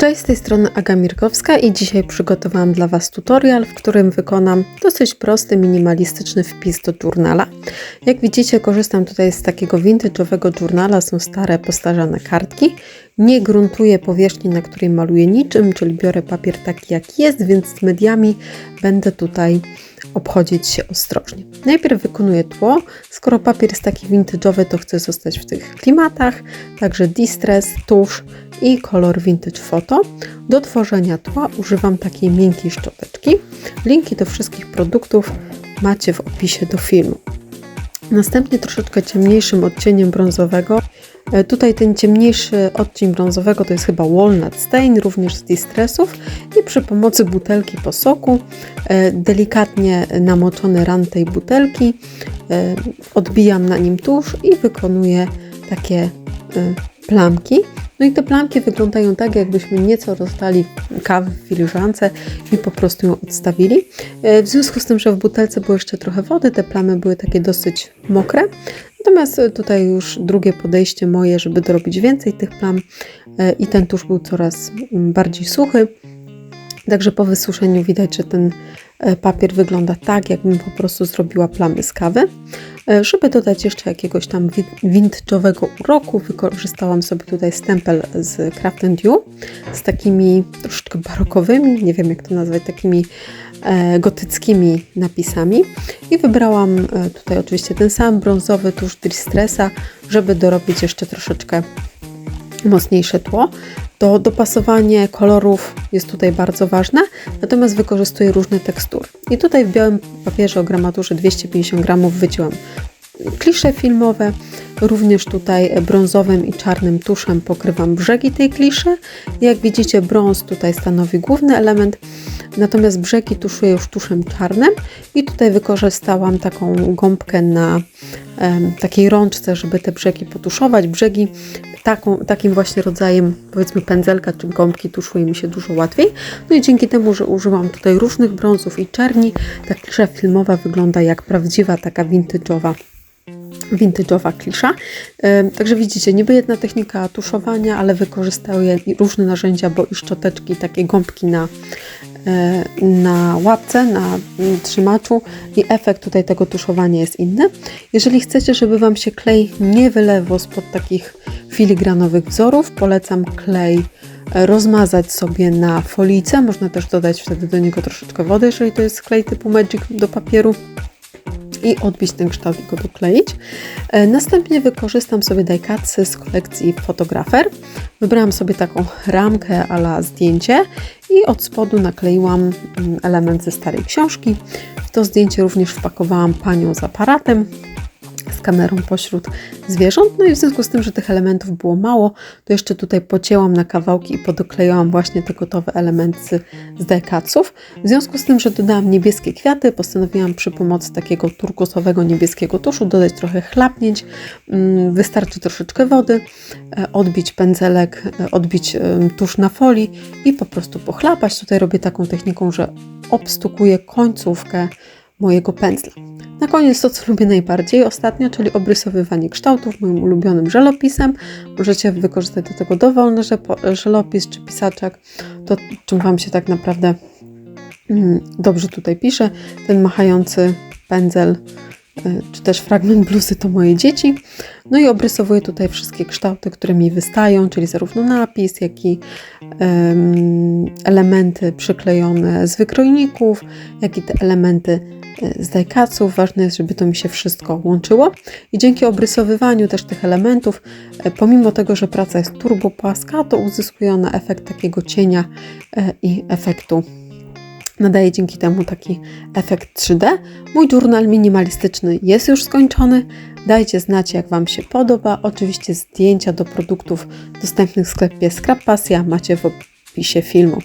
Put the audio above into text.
Cześć, z tej strony Aga Mirkowska i dzisiaj przygotowałam dla Was tutorial, w którym wykonam dosyć prosty, minimalistyczny wpis do journala. Jak widzicie, korzystam tutaj z takiego vintage'owego journala, są stare, postarzane kartki. Nie gruntuję powierzchni, na której maluję niczym, czyli biorę papier taki jak jest, więc z mediami będę tutaj obchodzić się ostrożnie. Najpierw wykonuję tło. Skoro papier jest taki vintage'owy, to chcę zostać w tych klimatach, także distress, tusz i kolor vintage photo. Do tworzenia tła używam takiej miękkiej szczoteczki. Linki do wszystkich produktów macie w opisie do filmu. Następnie troszeczkę ciemniejszym odcieniem brązowego. E, Tutaj ten ciemniejszy odcień brązowego to jest chyba Walnut Stain, również z distressów i przy pomocy butelki po soku, e, delikatnie namoczony ran tej butelki, e, odbijam na nim tusz i wykonuję takie plamki. No i te plamki wyglądają tak, jakbyśmy nieco rozstali kawę w filiżance i po prostu ją odstawili. W związku z tym, że w butelce było jeszcze trochę wody, te plamy były takie dosyć mokre. Natomiast e, tutaj już drugie podejście moje, żeby dorobić więcej tych plam e, i ten tusz był coraz mm, bardziej suchy. Także po wysuszeniu widać, że ten e, papier wygląda tak, jakbym po prostu zrobiła plamy z kawy. E, Żeby dodać jeszcze jakiegoś tam wi- vintage'owego uroku, wykorzystałam sobie tutaj stempel z Craft Dew z takimi troszeczkę barokowymi, nie wiem jak to nazwać, takimi e, gotyckimi napisami. I wybrałam tutaj oczywiście ten sam brązowy tusz Distressa, żeby dorobić jeszcze troszeczkę mocniejsze tło. To dopasowanie kolorów jest tutaj bardzo ważne, natomiast wykorzystuję różne tekstury. I tutaj w białym papierze o gramaturze 250 gramów wycięłam klisze filmowe, również tutaj brązowym i czarnym tuszem pokrywam brzegi tej kliszy. Jak widzicie brąz tutaj stanowi główny element, natomiast brzegi tuszuję już tuszem czarnym i tutaj wykorzystałam taką gąbkę na em, takiej rączce, żeby te brzegi potuszować. Brzegi taką, takim właśnie rodzajem, powiedzmy pędzelka czy gąbki tuszuje mi się dużo łatwiej. No i dzięki temu, że użyłam tutaj różnych brązów i czerni, ta klisza filmowa wygląda jak prawdziwa, taka vintage'owa vintage'owa klisza. Także widzicie, niby jedna technika tuszowania, ale wykorzystuję różne narzędzia, bo i szczoteczki, takie gąbki na, na łapce, na trzymaczu i efekt tutaj tego tuszowania jest inny. Jeżeli chcecie, żeby Wam się klej nie wylewał spod takich filigranowych wzorów, polecam klej e, rozmazać sobie na folijce. Można też dodać wtedy do niego troszeczkę wody, jeżeli to jest klej typu Magic do papieru i odbić ten kształt i go dokleić. E, Następnie wykorzystam sobie dajkatsy z kolekcji Fotografer. Wybrałam sobie taką ramkę ala zdjęcie i od spodu nakleiłam mm, element ze starej książki. W to zdjęcie również wpakowałam panią z aparatem kamerą pośród zwierząt. No i w związku z tym, że tych elementów było mało, to jeszcze tutaj pocięłam na kawałki i podoklejałam właśnie te gotowe elementy z, dajkatsów. W związku z tym, że dodałam niebieskie kwiaty, postanowiłam przy pomocy takiego turkusowego niebieskiego tuszu dodać trochę chlapnięć. Mm, Wystarczy troszeczkę wody, e, odbić pędzelek, e, odbić em, tusz na folii i po prostu pochlapać. Tutaj robię taką techniką, że obstukuję końcówkę mojego pędzla. Na koniec to, co lubię najbardziej ostatnio, czyli obrysowywanie kształtów moim ulubionym żelopisem. Możecie wykorzystać do tego dowolny żelopis czy pisaczek. To, czym Wam się tak naprawdę mm, dobrze tutaj pisze. Ten machający pędzel, czy też fragment bluzy to moje dzieci. No i obrysowuję tutaj wszystkie kształty, które mi wystają, czyli zarówno napis, jak i em, elementy przyklejone z wykrojników, jak i te elementy e, z dajkaców. Ważne jest, żeby to mi się wszystko łączyło. I dzięki obrysowywaniu też tych elementów, e, pomimo tego, że praca jest turbo płaska, to uzyskuje ona efekt takiego cienia i efektu nadaje dzięki temu taki efekt 3D. Mój journal minimalistyczny jest już skończony. Dajcie znać, jak Wam się podoba. Oczywiście zdjęcia do produktów dostępnych w sklepie Scrap Pasja macie w opisie filmu.